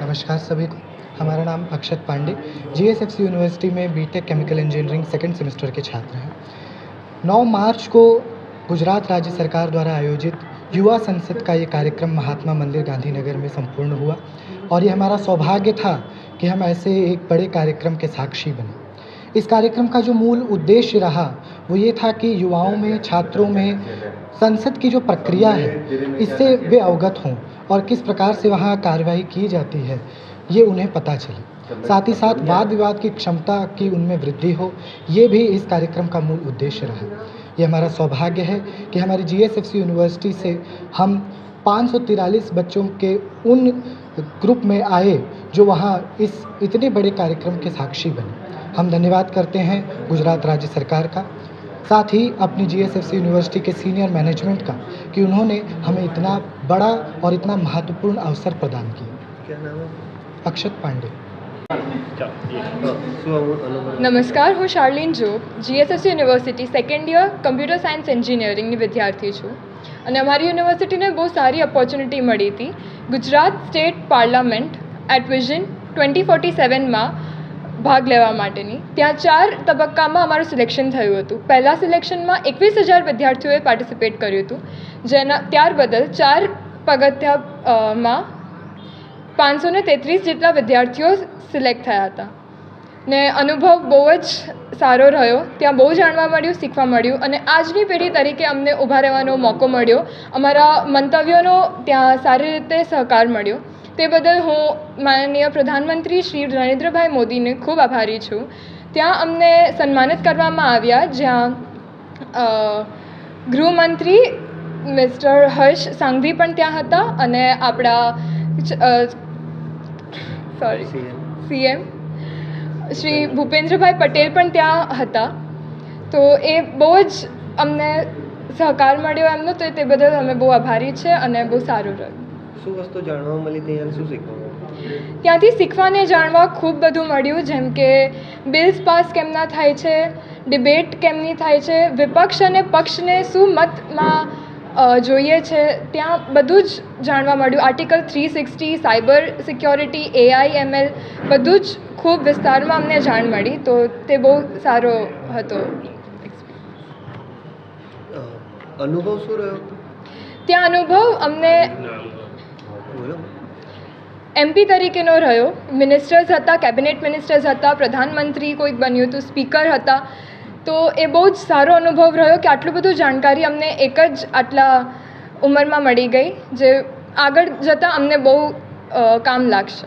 नमस्कार सभी को। हमारा नाम अक्षत पांडे। जीएसएफसी यूनिवर्सिटी में BTech chemical engineering second semester के छात्र हैं। 9 मार्च को गुजरात राज्य सरकार द्वारा आयोजित युवा संसद का ये कार्यक्रम महात्मा मंदिर गांधीनगर में संपूर्ण हुआ और ये हमारा सौभाग्य था कि हम ऐसे एक बड़े कार्यक्रम के साक्षी बने। इस कार्यक्रम का जो मूल उद्देश्य रहा, वो ये था कि युवाओं में, छात्रों में संसद की जो प्रक्रिया है, इससे वे अवगत हों और किस प्रकार से वहाँ कार्यवाही की जाती है, ये उन्हें पता चले। साथ ही साथ वाद विवाद की क्षमता की उनमें वृद्धि हो, ये भी इस कार्यक्रम का मूल उद्देश्य रहा। ये हमारा सौभाग्य है कि हमारी जीएसएफसी यूनिवर्सिटी से हम पाँच बच्चों के उन ग्रुप में आए जो वहाँ इस इतने बड़े कार्यक्रम के साक्षी बने हम धन्यवाद करते हैं गुजरात राज्य सरकार का साथ ही अपनी जीएसएफसी यूनिवर्सिटी के सीनियर मैनेजमेंट का कि उन्होंने हमें इतना बड़ा और इतना महत्वपूर्ण अवसर प्रदान किया क्या नाम है अक्षत पांडे શું અનુભવ નમસ્કાર હું Sharlin Jog GSS university second year computer science એન્જિનિયરિંગની વિદ્યાર્થી છું અને અમારી યુનિવર્સિટીને બહુ સારી ઓપોર્ચ્યુનિટી મળી હતી Gujarat state parliament at vision twenty forty સેવનમાં ભાગ લેવા માટેની. ત્યાં ચાર તબક્કામાં અમારું સિલેક્શન થયું હતું. પહેલાં સિલેક્શનમાં એકવીસ હજાર વિદ્યાર્થીઓએ પાર્ટિસિપેટ કર્યું હતું. જેના, ત્યાર બદલ ચાર પગથિયામાં પાંચસો ને તેત્રીસ જેટલા વિદ્યાર્થીઓ સિલેક્ટ થયા હતા. ને અનુભવ બહુ જ સારો રહ્યો. ત્યાં બહુ જાણવા મળ્યું, શીખવા મળ્યું અને આજની પેઢી તરીકે અમને ઊભા રહેવાનો મોકો મળ્યો. અમારા મંતવ્યોનો ત્યાં સારી રીતે સહકાર મળ્યો. તે બદલ હું માનનીય પ્રધાનમંત્રી શ્રી નરેન્દ્રભાઈ મોદીને ખૂબ આભારી છું. ત્યાં અમને સન્માનિત કરવામાં આવ્યા જ્યાં ગૃહમંત્રી મિસ્ટર હર્ષ સાંઘવી પણ ત્યાં હતા અને આપણા સોરી સીએમ શ્રી ભૂપેન્દ્રભાઈ પટેલ પણ ત્યાં હતા. તો એ બહુ જ અમને સહકાર મળ્યો એમનો તો તે બદલ અમે બહુ આભારી છે અને બહુ સારું રહ્યું. શું વસ્તુ જાણવા મળી ત્યાં શું શીખવા ત્યાંથી શીખવાને જાણવા ખૂબ બધું મળ્યું જેમ કે બિલ્સ પાસ કેમના થાય છે ડિબેટ કેમની થાય છે વિપક્ષ અને પક્ષને શું મતમાં જોઈએ છે ત્યાં બધું જ જાણવા મળ્યું. Article three sixty cyber security AI ML બધું જ ખૂબ વિસ્તારમાં અમને જાણ મળી તો તે બહુ સારો હતો. અનુભવ શું રહ્યો? ત્યાં અનુભવ અમને એમપી તરીકેનો રહ્યો. મિનિસ્ટર્સ હતા કેબિનેટ મિનિસ્ટર્સ હતા પ્રધાનમંત્રી કોઈક બન્યું હતું સ્પીકર હતા. તો એ બહુ જ સારો અનુભવ રહ્યો કે આટલું બધું જાણકારી અમને એક જ આટલા ઉંમરમાં મળી ગઈ, જે આગળ જતાં અમને બહુ કામ લાગશે.